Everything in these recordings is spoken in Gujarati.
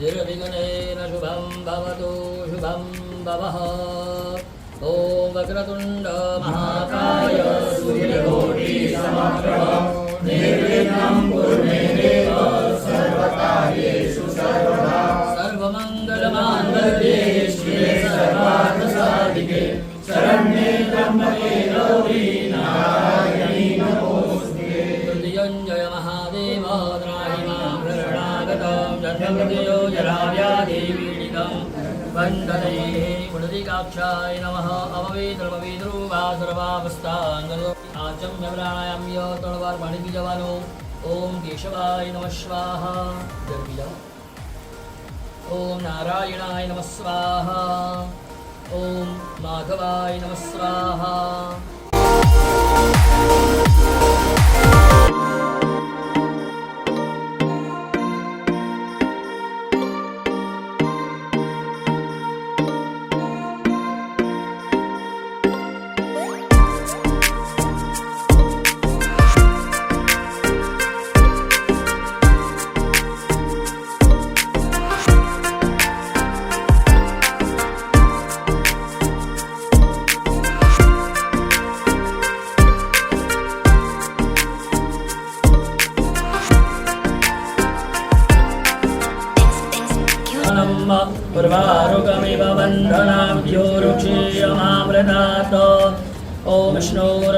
निर्विघ्नेन शुभं भवतु शुभं भवः ॐ वक्रतुण्ड महाकाय सूर्यकोटि समप्रभ निर्विघ्नं कुरु वन्दने पुनरिकाक्षाय नमः अववेद्रमवेद्रुवा सर्वावस्थाङ्गलो आचम्य प्राणायाम्य तळवार पाणी बीजवानो ॐ केशवाय नमः स्वाहा जय बीजा ॐ नारायणाय नमः स्वाहा ॐ माधवाय नमः स्वाहा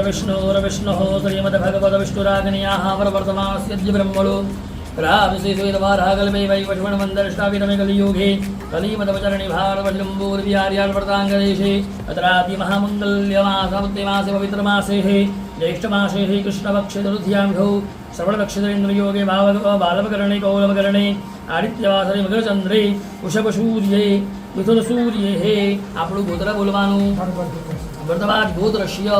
विष्णोर्विष्णोर्विष्णुः श्रीमद्भगवद्विष्णुराग्न्याः प्रवर्तमानस्यद्य ब्रह्मणो राविशेषवेदवारागल्मे वै वैष्णवमन्दर्ष्टाविरमे कलियुगे कलीमदवचरणि भारवल्लम्बूर्विहार्याल्वर्ताङ्गदेशे अत्रापि महामङ्गल्यमासमुद्यमासे पवित्रमासे ज्येष्ठमासे कृष्णपक्षचतुर्थ्याभ्यौ श्रवणनक्षत्रेन्द्रयोगे भाव बालवकरणे कौलवकरणे આદિત્યવાસરે મકરચંદ્રે વૃષભસૂર્યે મિથુનસૂર્યે આપણું ગોત્ર બોલવાનું ભરતવાજ ગોત્રશ્ય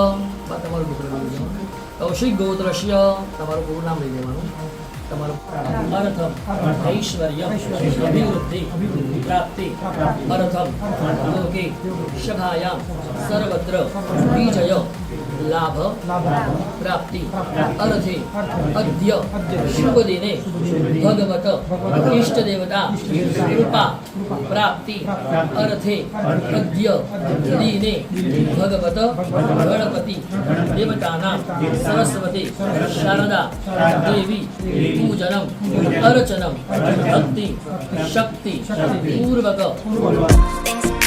બા તમારું ગોત્ર બોલી દેવાનું કૌશિક ગોત્રશ્ય, તમારું પૂરું નામ લઈ દેવાનું તમારું અર્થમ, ઐશ્વર્ય, અભિવૃદ્ધિ, પ્રાપ્તિ, અર્થમ, લોકે સભાયામ સર્વત્ર, વિજય લાભ, પ્રાપ્તિ, અર્થે, અધ્ય શુભ દિને ભગવત ઇષ્ટ દેવતા કૃપા, પ્રાપ્તિ, અર્થે, અધ્ય, દિને, ભગવત, ગણપતિ, દેવતાના, સરસ્વતી, શારદા, દેવી, પૂજનમ, અર્ચનમ, ભક્તિ, શક્તિ, પૂર્વક.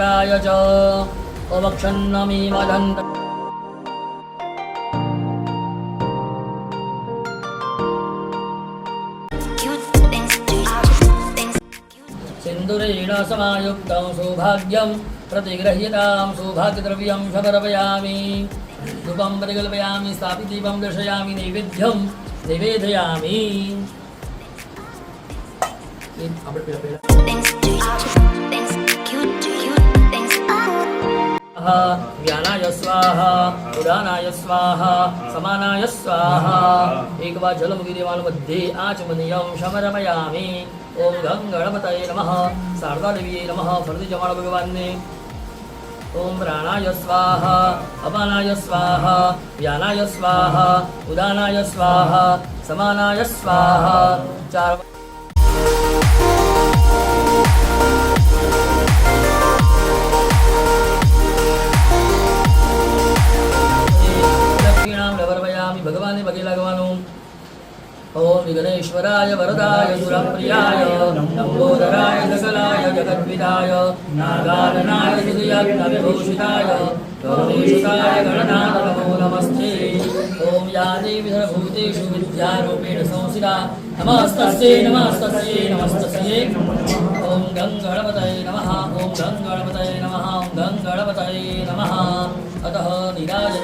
च शिवतराय च अवक्षन्नमीमदन्त Cute things to you. Things cute. सिन्दुरेण समायुक्तं सौभाग्यं प्रतिगृह्यतां सौभाग्यद्रव्यं समर्पयामि धूपं परिकल्पयामि स्थापिदीपं दर्शयामि नैवेद्यं निवेदयामि જ્ઞાનાય સ્વાહા ઉડાનાય સ્વાહા સમાનાય સ્વાહા એકવાર જલ મૂકી દેવાનું બધે આચમનીયમ શમરમયામી ઓમ ગંગ ગણપતય નમઃ શારદા દેવીએ નમઃ ફરતી જમાળ ભગવાનને ઓમ પ્રાણાય સ્વાહા અપાનાય સ્વાહા વ્યાનાય સ્વાહા ઉદાનાય સ્વાહા સમાનાય સ્વાહા ચાર ભગવાનને પગે લાગવાનું ઓમ વિઘ્નેશ્વરાય વરદાય સુરપ્રિયાય લંબોદરાય સકલાય જગદ્વિદાય નાગાનનાય વિભૂષિતાય ગૌરીષાય ગણનાથ નમો નમસ્તે ઓમ યા દેવી વિદ્યારૂપેણ સંસ્થિતા નમસ્તસ્યે નમસ્તસ્યે નમસ્તસ્યે ઓમ ગં ગણપતય નમઃ ઓમ ગં ગણપતય નમઃ ઓમ ગં ગણપતય નમઃ અતઃ નિરાજ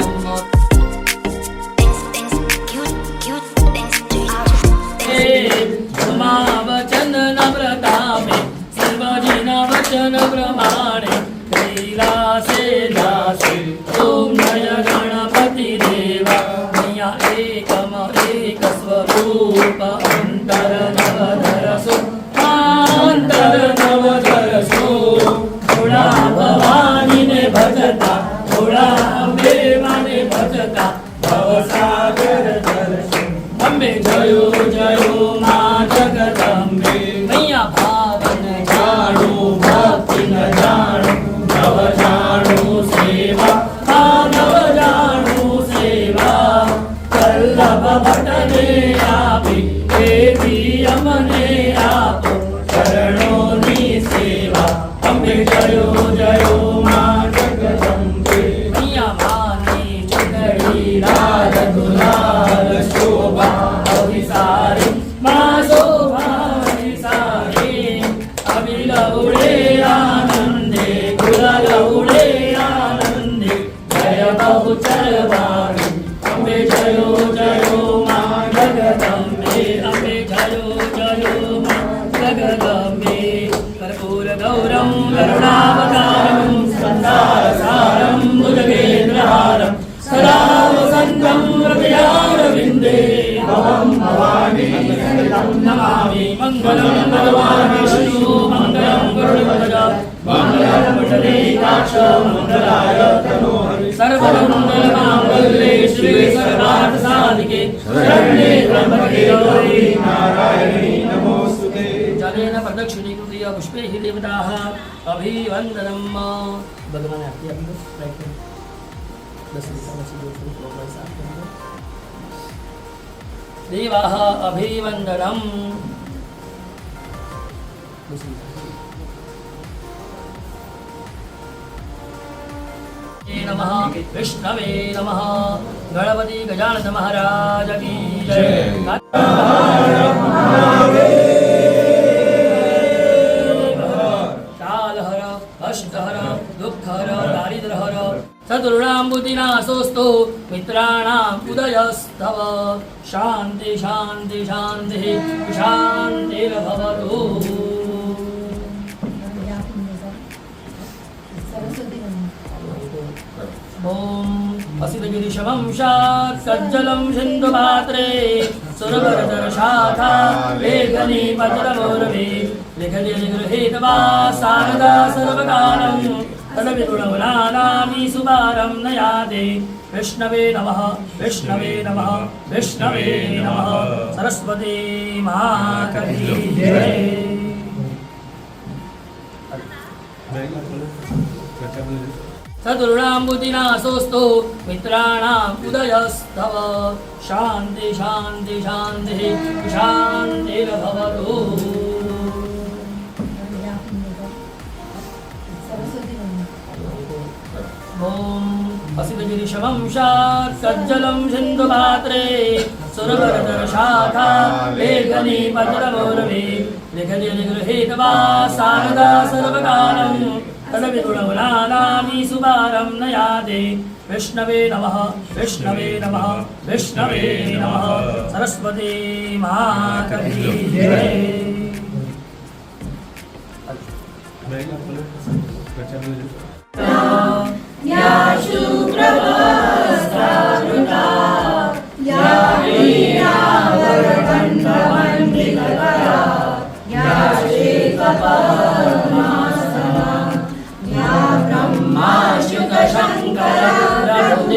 અંબે જયો જયો માં नमामि मङ्गलं भगवान् विष्णु मङ्गलं गरुडध्वज मङ्गलं पुण्डरीकाक्ष मङ्गलाय तनोहरि सर्वमङ्गलमाङ्गल्ये शिवे सर्वार्थसाधिके शरण्ये त्र्यम्बके गौरी नारायणी नमोऽस्तुते जलेन प्रदक्षिणीकृत्य पुष्पैः देवताः अभिवन्दनं भगवान आपकी आपकी राइट में दस मिनट दस मिनट दो मिनट वैसा देवाः अभिवन्दनं नमः विष्णवे नमः गणपति गजानन महाराज की जय कालहर अष्टहर दुःखहर दारिद्र्यहर चतुर्णाम्बुदिनासोऽस्तु मित्राणाम् उदयस्तव शान्ति शान्ति शान्तिः शान्तिर्भवतु ॐ असितगिरिशवंशात् सज्जलं सिन्धुपात्रे सुरवरदर्शाखा लेखनी पत्रमौरवे लिखति गृहीत्वा शारदा सर्वकालं तदविगुणमुलानामी सुपारं न याते विष्णवे नमः विष्णवे नमः विष्णवे नमः सरस्वती महाकवी जय સદૃઢાંબુતિના સોસ્તો મિત્રાણામ ઉદયસ્તવ શાંતિ શાંતિ શાંતિ શાંતિ ભવતુ ઓમ અસિતગિરિશમં શાત સજ્જલં સિંધુપાત્રે સુરવરદર્શાખા લેખની પત્રમૌરવી લેખની ગૃહીતવા શારદા સર્વકાલમ सुपारं न याते विष्णवे नमः विष्णवे नमः विष्णवे नमः सरस्वती महाकवी जय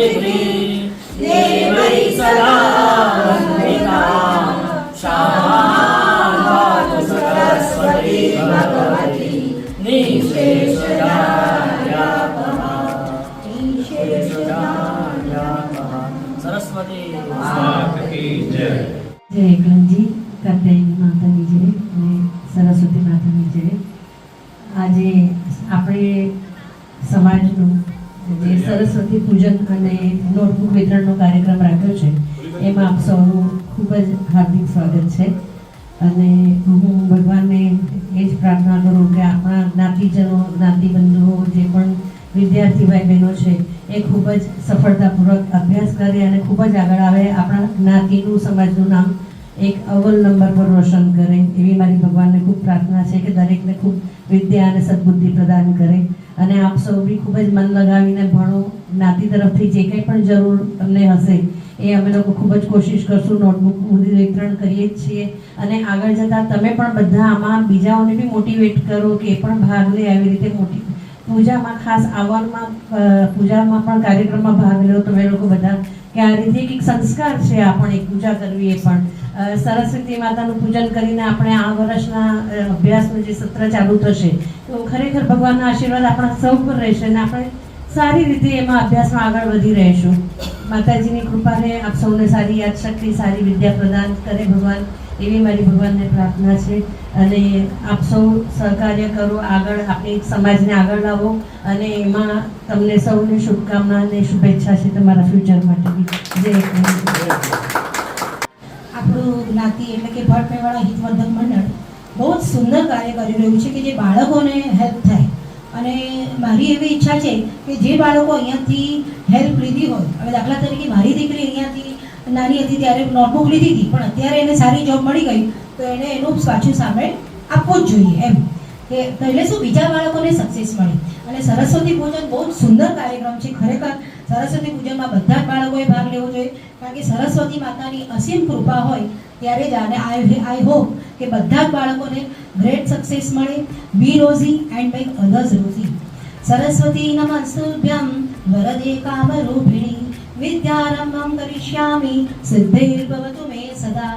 देवै કાર્યક્રમ રાખ્યો છે. એમાં આપ સૌનું ખૂબ જ હાર્દિક સ્વાગત છે. અને હું ભગવાનને એ જ પ્રાર્થના કરું કે આપણા જ્ઞાતિજનો, જ્ઞાતિબંધુઓ જે પણ વિદ્યાર્થી ભાઈ બહેનો છે, એ ખૂબ જ સફળતાપૂર્વક અભ્યાસ કરે અને ખૂબ જ આગળ આવે આપણા જ્ઞાતિનું સમાજનું નામ એક અવ્વલ નંબર પર રોશન કરે. એવી મારી ભગવાનને ખૂબ પ્રાર્થના છે કે દરેકને ખૂબ વિદ્યા અને સદબુદ્ધિ પ્રદાન કરે. અને આપ સૌ બી ખૂબ જ મન લગાવીને ભણો. જ્ઞાતિ તરફથી જે કંઈ પણ જરૂર તમને હશે, એ અમે લોકો ખૂબ જ કોશિશ કરશું. નોટબુક વિતરણ કરીએ જ છીએ. અને આગળ જતાં તમે પણ બધા આમાં બીજાઓને બી મોટિવેટ કરો કે એ પણ ભાગ લે. આવી રીતે મોટી પૂજામાં ખાસ આવવામાં પૂજામાં પણ કાર્યક્રમમાં ભાગ લો. તમે લોકો બધા કે આ રીતે એક સંસ્કાર છે આપણે પૂજા કરવી એ પણ. સરસ્વતી માતાનું પૂજન કરીને આપણે આ વર્ષના અભ્યાસનું જે સત્ર ચાલુ થશે, તો ખરેખર ભગવાનના આશીર્વાદ આપણા સૌ પર રહેશે અને આપણે સારી રીતે એમાં અભ્યાસમાં આગળ વધી રહીશું. માતાજીની કૃપાને આપ સૌને સારી યાદશક્તિ સારી વિદ્યા પ્રદાન કરે ભગવાન, એવી મારી ભગવાનને પ્રાર્થના છે. અને આપ સૌ સહકાર્ય કરો, આગળ આપણી સમાજને આગળ લાવો. અને એમાં તમને સૌને શુભકામના અને શુભેચ્છા છે તમારા ફ્યુચર માટે જય આપણું જ્ઞાતિ એટલે કે ભટ્ટ મેવાડા હિતવર્ધક મંડળ બહુ જ સુંદર કાર્ય કરી રહ્યું છે કે જે બાળકોને હેલ્પ થાય. અને મારી એવી ઈચ્છા છે કે જે બાળકો અહીંયાથી હેલ્પ લીધી હોય, હવે દાખલા તરીકે મારી દીકરી અહીંયાથી નાની હતી ત્યારે નોટબુક લીધી હતી, પણ અત્યારે એને સારી જોબ મળી ગઈ, તો એને એનું પાછું સામે આપવું જ જોઈએ એમ. કે એટલે શું બીજા બાળકોને સક્સેસ મળે. અને સરસ્વતી પૂજન બહુ જ સુંદર કાર્યક્રમ છે, ખરેખર સરસ્વતી પૂજનમાં બધા જ બાળકોએ ભાગ લેવો જોઈએ, કારણ કે સરસ્વતી માતાની અસીમ કૃપા હોય ત્યારે જ આને આઈ આઈ હોપ કે બધા જ બાળકોને ગ્રેટ સક્સેસ મળે. Be rosy and make others rosy. Saraswati નમસ્તુભ્યમ વરદે કામરૂપિણી. વિદ્યારંભમ કરિષ્યામિ. સિદ્ધેર્ભવતુ મે સદા.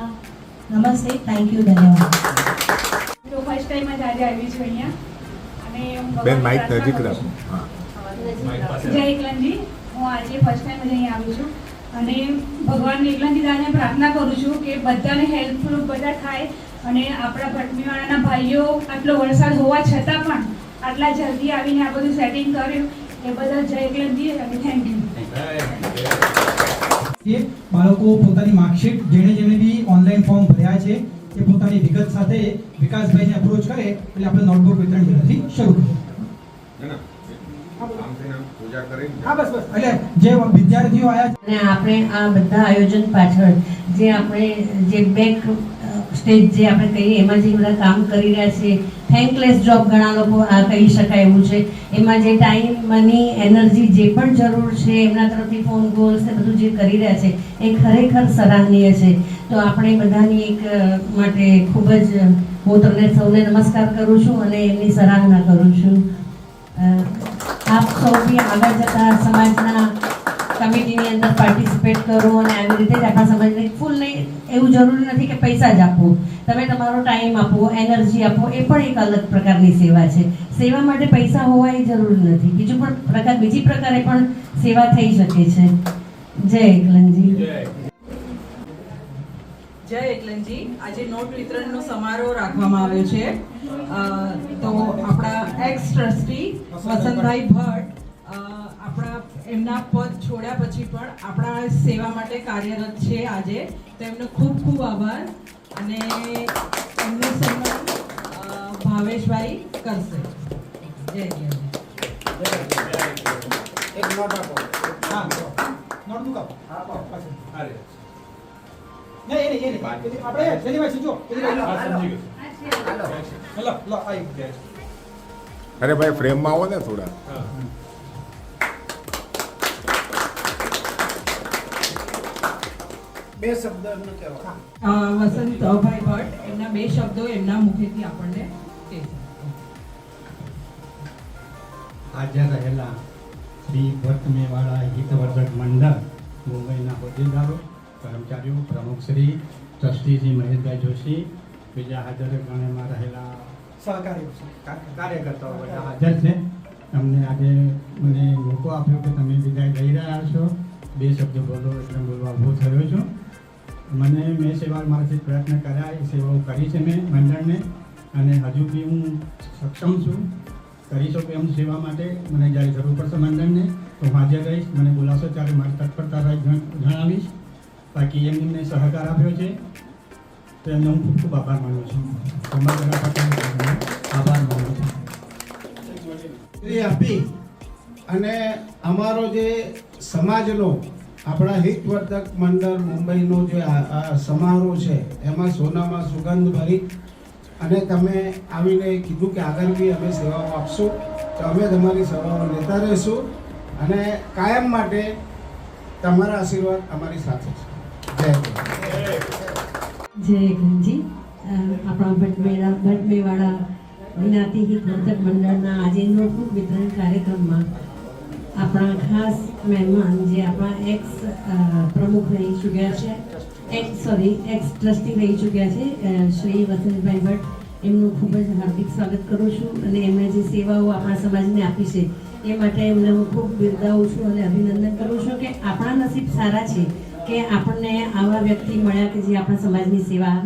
નમસ્તે. થેન્ક યુ ધન્યવાદ. તો ફર્સ્ટ ટાઈમ જ આજે આવી છું અહીંયા. અને હું બેન માઇક નજીક રાખો. હા. જય એકલનજી. હું આજે ફર્સ્ટ ટાઈમ જ અહીંયા આવી છું. અને ભગવાન એકલનજી દાદાને પ્રાર્થના કરું છું કે બધાને હેલ્પફુલ બધા થાય અને આપણા ભટમીવાળાના ભાઈઓ આટલો વરસાદ હોવા છતાં પણ આટલા જલ્દી આવીને આ બધું સેટિંગ કર્યું. એ બધા જય એકલનજી અને થેન્ક યુ કે બાળકો પોતાની માર્કશીટ જેણે જેણે બી ઓનલાઈન ફોર્મ ભર્યા છે, એ પોતાની વિગત સાથે વિકાસભાઈને અપ્રોચ કરે, એટલે આપણે નોટબુક વિતરણ શરૂ કરીએ. પૂજા કરીને. હા બસ બસ. એટલે જે વિદ્યાર્થીઓ આયા છે અને આપણે આ બધા આયોજન પાછળ જે આપણે જે બેક સ્ટેજ જે આપણે કહીએ એમાં જે બધા કામ કરી રહ્યા છે થેન્કલેસ જોબ ઘણા લોકો આ કહી શકાય એવું છે. એમાં જે ટાઈમ મની એનર્જી જે પણ જરૂર છે એમના તરફથી ફોન કોલ્સ ને બધું જે કરી રહ્યા છે એ ખરેખર સરાહનીય છે. તો આપણે બધાની એક માટે ખૂબ જ હું તમને સૌને નમસ્કાર કરું છું અને એમની સરાહના કરું છું. આપ સૌ આગળ જતા સમાજના કમિટીની અંદર પાર્ટિસિપેટ કરો અને આવી રીતે જ આપણા સમાજને ફૂલ નહીં, એવું જરૂરી નથી કે પૈસા જ આપો. તમે તમારો ટાઈમ આપો એનર્જી આપો, એ પણ એક અલગ પ્રકારની સેવા છે. સેવા માટે પૈસા હોવા એ જરૂરી નથી. બીજું પણ પ્રકાર, બીજી પ્રકારે પણ સેવા થઈ શકે છે. જય એકલનજી. જય. એકલનજી. આજે નોટ વિતરણનો સમારોહ રાખવામાં આવ્યો છે. તો આપણા એક્સ ટ્રસ્ટી વસંતભાઈ ભટ્ટ આપણા એમના પદ છોડ્યા પછી પણ આપણા સેવા માટે કાર્યરત છે આજે. તો એમનો ખૂબ ખૂબ આભાર અને એમનું સન્માન ભાવેશભાઈ કરશે. જય એકલનજી હા નોટ મૂકો હા. પાછળ. આપણે પેલી જો, પેલી લો, ગયા. અરે ભાઈ ફ્રેમમાં આવો ને થોડા. અ, વસંતભાઈ ભટ્ટ એમના બે શબ્દો એમના મુખેથી આપણને હાજર રહેલા શ્રી ભટ્ટમેવાળા હિતવર્ધક મંડળ મુંબઈના હોદ્દેદારો કર્મચારીઓ પ્રમુખશ્રી ટ્રસ્ટી શ્રી મહેશભાઈ જોશી બીજા હાજર ગણમાં રહેલા સહકાર્ય કાર્યકર્તાઓ બધા હાજર છે. તમને આજે મને મોકો આપ્યો કે તમે વિદાય લઈ રહ્યા છો. બે શબ્દ બોલો એટલે બોલવા ઊભો થયો છું. મને મેં સેવા મારાથી પ્રયત્ન કર્યા એ સેવાઓ કરી છે મેં મંડળને. અને હજુ બી હું સક્ષમ છું. કરી શકું એમ સેવા માટે મને જ્યારે જરૂર પડશે મંડળને તો હું હાજર રહીશ. મને બોલાવશો ત્યારે મારી તત્પરતા જણાવીશ. બાકી એમને મને સહકાર આપ્યો છે. તો એમનો હું ખૂબ ખૂબ આભાર માનું છું. પટેલ આભાર માનું છું. આપી અને અમારો જે સમાજનો આપણા હિતવર્ધક મંડળ મુંબઈનો જે આ સમારોહ છે, એમાં સોનામાં સુગંધ ભરી અને તમે આવીને કીધું કે આગળ બી અમે સેવાઓ આપશું. તો અમે તમારી સેવાઓ લેતા રહીશું અને કાયમ માટે તમારા આશીર્વાદ અમારી સાથે છે. જય ગંજી આપણા ભટમેળા ભટમેવાળા જ્ઞાતિ હિતવર્ધક મંડળના આજે નોટબુક વિતરણ કાર્યક્રમમાં આપણા ખાસ મહેમાન જે આપણા એક્સ પ્રમુખ રહી ચૂક્યા છે એક્સ સોરી એક્સ ટ્રસ્ટી રહી ચૂક્યા છે શ્રી વસંતભાઈ ભટ્ટ. એમનું ખૂબ જ હાર્દિક સ્વાગત કરું છું અને એમણે જે સેવાઓ આપણા સમાજને આપી છે, એ માટે એમને હું ખૂબ બિરદાવું છું અને અભિનંદન કરું છું કે આપણા નસીબ સારા છે. કે આપણને આવા વ્યક્તિ મળ્યા કે જે આપણા સમાજની સેવા,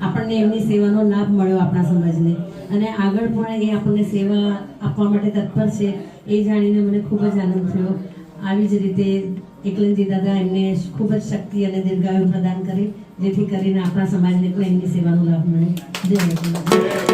આપણને એમની સેવાનો લાભ મળ્યો આપણા સમાજને. અને આગળ પણ એ આપણને સેવા આપવા માટે તત્પર છે, એ જાણીને મને ખૂબ જ આનંદ થયો. આવી જ રીતે એકલનજી દાદા એમને ખૂબ જ શક્તિ અને દીર્ઘાયુ પ્રદાન કરી, જેથી કરીને આપણા સમાજને પણ એમની સેવાનો લાભ મળે. જય